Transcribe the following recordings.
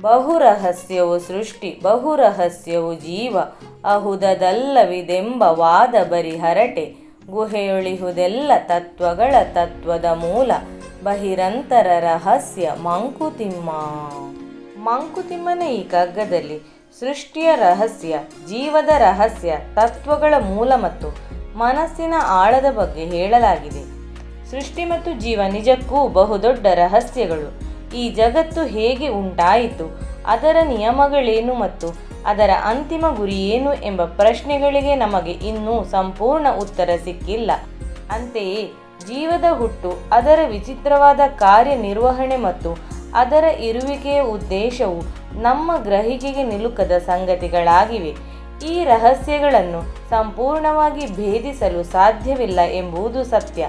ಬಹುರಹಸ್ಯವು ಸೃಷ್ಟಿ, ಬಹುರಹಸ್ಯವು ಜೀವ, ಅಹುದದಲ್ಲವಿದೆಂಬ ವಾದ ಬರಿ ಹರಟೆ ಗುಹೆಯೊಳಿಹುದೆಲ್ಲ ತತ್ವಗಳ ತತ್ವದ ಮೂಲ, ಬಹಿರಂತರ ರಹಸ್ಯ ಮಂಕುತಿಮ್ಮ. ಮಂಕುತಿಮ್ಮನ ಈ ಕಗ್ಗದಲ್ಲಿ ಸೃಷ್ಟಿಯ ರಹಸ್ಯ, ಜೀವದ ರಹಸ್ಯ, ತತ್ವಗಳ ಮೂಲ ಮತ್ತು ಮನಸ್ಸಿನ ಆಳದ ಬಗ್ಗೆ ಹೇಳಲಾಗಿದೆ. ಸೃಷ್ಟಿ ಮತ್ತು ಜೀವ ನಿಜಕ್ಕೂ ಬಹುದೊಡ್ಡ ರಹಸ್ಯಗಳು. ಈ ಜಗತ್ತು ಹೇಗೆ ಉಂಟಾಯಿತು? ಅದರ ನಿಯಮಗಳೇನು ಮತ್ತು ಅದರ ಅಂತಿಮ ಗುರಿ ಏನು ಎಂಬ ಪ್ರಶ್ನೆಗಳಿಗೆ ನಮಗೆ ಇನ್ನೂ ಸಂಪೂರ್ಣ ಉತ್ತರ ಸಿಕ್ಕಿಲ್ಲ. ಅಂತೆಯೇ, ಜೀವದ ಹುಟ್ಟು ಅದರ ವಿಚಿತ್ರವಾದ ಕಾರ್ಯನಿರ್ವಹಣೆ ಮತ್ತು ಅದರ ಇರುವಿಕೆಯ ಉದ್ದೇಶವು ನಮ್ಮ ಗ್ರಹಿಕೆಗೆ ನಿಲುಕದ ಸಂಗತಿಗಳಾಗಿವೆ. ಈ ರಹಸ್ಯಗಳನ್ನು ಸಂಪೂರ್ಣವಾಗಿ ಭೇದಿಸಲು ಸಾಧ್ಯವಿಲ್ಲ ಎಂಬುದು ಸತ್ಯ.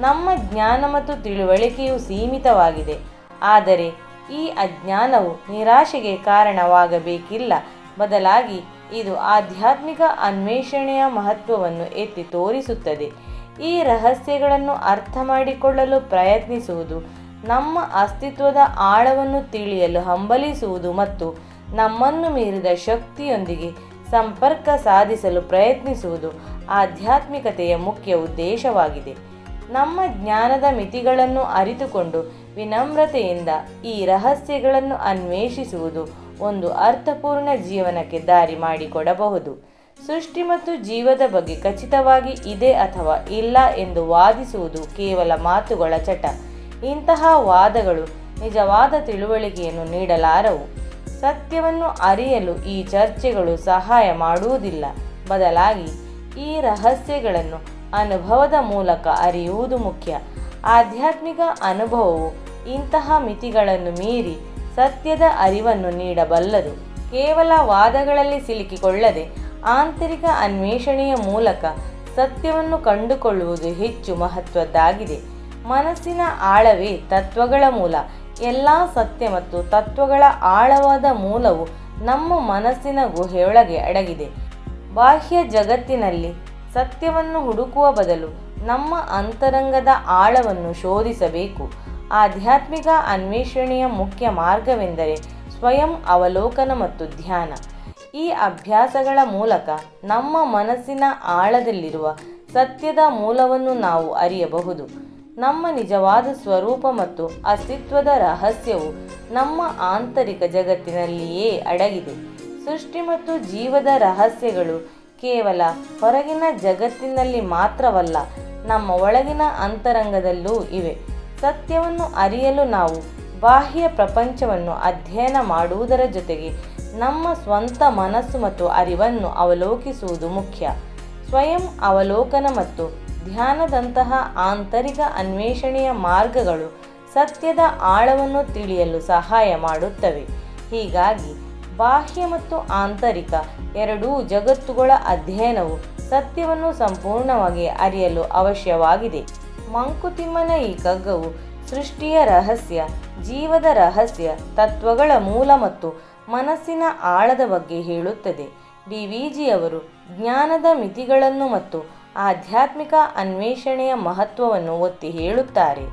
ನಮ್ಮ ಜ್ಞಾನ ಮತ್ತು ತಿಳುವಳಿಕೆಯು ಸೀಮಿತವಾಗಿದೆ. ಆದರೆ ಈ ಅಜ್ಞಾನವು ನಿರಾಶೆಗೆ ಕಾರಣವಾಗಬೇಕಿಲ್ಲ. ಬದಲಾಗಿ ಇದು ಆಧ್ಯಾತ್ಮಿಕ ಅನ್ವೇಷಣೆಯ ಮಹತ್ವವನ್ನು ಎತ್ತಿ ತೋರಿಸುತ್ತದೆ. ಈ ರಹಸ್ಯಗಳನ್ನು ಅರ್ಥ ಮಾಡಿಕೊಳ್ಳಲು ಪ್ರಯತ್ನಿಸುವುದು, ನಮ್ಮ ಅಸ್ತಿತ್ವದ ಆಳವನ್ನು ತಿಳಿಯಲು ಹಂಬಲಿಸುವುದು ಮತ್ತು ನಮ್ಮನ್ನು ಮೀರಿದ ಶಕ್ತಿಯೊಂದಿಗೆ ಸಂಪರ್ಕ ಸಾಧಿಸಲು ಪ್ರಯತ್ನಿಸುವುದು ಆಧ್ಯಾತ್ಮಿಕತೆಯ ಮುಖ್ಯ ಉದ್ದೇಶವಾಗಿದೆ. ನಮ್ಮ ಜ್ಞಾನದ ಮಿತಿಗಳನ್ನು ಅರಿತುಕೊಂಡು ವಿನಮ್ರತೆಯಿಂದ ಈ ರಹಸ್ಯಗಳನ್ನು ಅನ್ವೇಷಿಸುವುದು ಒಂದು ಅರ್ಥಪೂರ್ಣ ಜೀವನಕ್ಕೆ ದಾರಿ ಮಾಡಿಕೊಡಬಹುದು. ಸೃಷ್ಟಿ ಮತ್ತು ಜೀವದ ಬಗ್ಗೆ ಖಚಿತವಾಗಿ ಇದೆ ಅಥವಾ ಇಲ್ಲ ಎಂದು ವಾದಿಸುವುದು ಕೇವಲ ಮಾತುಗಳ ಚಟ. ಇಂತಹ ವಾದಗಳು ನಿಜವಾದ ತಿಳುವಳಿಕೆಯನ್ನು ನೀಡಲಾರವು. ಸತ್ಯವನ್ನು ಅರಿಯಲು ಈ ಚರ್ಚೆಗಳು ಸಹಾಯ ಮಾಡುವುದಿಲ್ಲ. ಬದಲಾಗಿ ಈ ರಹಸ್ಯಗಳನ್ನು ಅನುಭವದ ಮೂಲಕ ಅರಿಯುವುದು ಮುಖ್ಯ. ಆಧ್ಯಾತ್ಮಿಕ ಅನುಭವವು ಇಂತಹ ಮಿತಿಗಳನ್ನು ಮೀರಿ ಸತ್ಯದ ಅರಿವನ್ನು ನೀಡಬಲ್ಲದು. ಕೇವಲ ವಾದಗಳಲ್ಲಿ ಸಿಲುಕಿಕೊಳ್ಳದೆ ಆಂತರಿಕ ಅನ್ವೇಷಣೆಯ ಮೂಲಕ ಸತ್ಯವನ್ನು ಕಂಡುಕೊಳ್ಳುವುದು ಹೆಚ್ಚು ಮಹತ್ವದ್ದಾಗಿದೆ. ಮನಸ್ಸಿನ ಆಳವೇ ತತ್ವಗಳ ಮೂಲ. ಎಲ್ಲ ಸತ್ಯ ಮತ್ತು ತತ್ವಗಳ ಆಳವಾದ ಮೂಲವು ನಮ್ಮ ಮನಸ್ಸಿನ ಗುಹೆಯೊಳಗೆ ಅಡಗಿದೆ. ಬಾಹ್ಯ ಜಗತ್ತಿನಲ್ಲಿ ಸತ್ಯವನ್ನು ಹುಡುಕುವ ಬದಲು ನಮ್ಮ ಅಂತರಂಗದ ಆಳವನ್ನು ಶೋಧಿಸಬೇಕು. ಆಧ್ಯಾತ್ಮಿಕ ಅನ್ವೇಷಣೆಯ ಮುಖ್ಯ ಮಾರ್ಗವೆಂದರೆ ಸ್ವಯಂ ಅವಲೋಕನ ಮತ್ತು ಧ್ಯಾನ. ಈ ಅಭ್ಯಾಸಗಳ ಮೂಲಕ ನಮ್ಮ ಮನಸ್ಸಿನ ಆಳದಲ್ಲಿರುವ ಸತ್ಯದ ಮೂಲವನ್ನು ನಾವು ಅರಿಯಬಹುದು. ನಮ್ಮ ನಿಜವಾದ ಸ್ವರೂಪ ಮತ್ತು ಅಸ್ತಿತ್ವದ ರಹಸ್ಯವು ನಮ್ಮ ಆಂತರಿಕ ಜಗತ್ತಿನಲ್ಲಿಯೇ ಅಡಗಿದೆ. ಸೃಷ್ಟಿ ಮತ್ತು ಜೀವದ ರಹಸ್ಯಗಳು ಕೇವಲ ಹೊರಗಿನ ಜಗತ್ತಿನಲ್ಲಿ ಮಾತ್ರವಲ್ಲ, ನಮ್ಮ ಒಳಗಿನ ಅಂತರಂಗದಲ್ಲೂ ಇವೆ. ಸತ್ಯವನ್ನು ಅರಿಯಲು ನಾವು ಬಾಹ್ಯ ಪ್ರಪಂಚವನ್ನು ಅಧ್ಯಯನ ಮಾಡುವುದರ ಜೊತೆಗೆ ನಮ್ಮ ಸ್ವಂತ ಮನಸ್ಸು ಮತ್ತು ಅರಿವನ್ನು ಅವಲೋಕಿಸುವುದು ಮುಖ್ಯ. ಸ್ವಯಂ ಅವಲೋಕನ ಮತ್ತು ಧ್ಯಾನದಂತಹ ಆಂತರಿಕ ಅನ್ವೇಷಣೆಯ ಮಾರ್ಗಗಳು ಸತ್ಯದ ಆಳವನ್ನು ತಿಳಿಯಲು ಸಹಾಯ ಮಾಡುತ್ತವೆ. ಹೀಗಾಗಿ ಬಾಹ್ಯ ಮತ್ತು ಆಂತರಿಕ ಎರಡೂ ಜಗತ್ತುಗಳ ಅಧ್ಯಯನವು ಸತ್ಯವನ್ನು ಸಂಪೂರ್ಣವಾಗಿ ಅರಿಯಲು ಅವಶ್ಯವಾಗಿದೆ. ಮಂಕುತಿಮ್ಮನ ಈ ಕಗ್ಗವು ಸೃಷ್ಟಿಯ ರಹಸ್ಯ, ಜೀವದ ರಹಸ್ಯ, ತತ್ವಗಳ ಮೂಲ ಮತ್ತು ಮನಸ್ಸಿನ ಆಳದ ಬಗ್ಗೆ ಹೇಳುತ್ತದೆ. ಡಿ ವಿ ಜಿಯವರು ಜ್ಞಾನದ ಮಿತಿಗಳನ್ನು ಮತ್ತು ಆಧ್ಯಾತ್ಮಿಕ ಅನ್ವೇಷಣೆಯ ಮಹತ್ವವನ್ನು ಒತ್ತಿ ಹೇಳುತ್ತಾರೆ.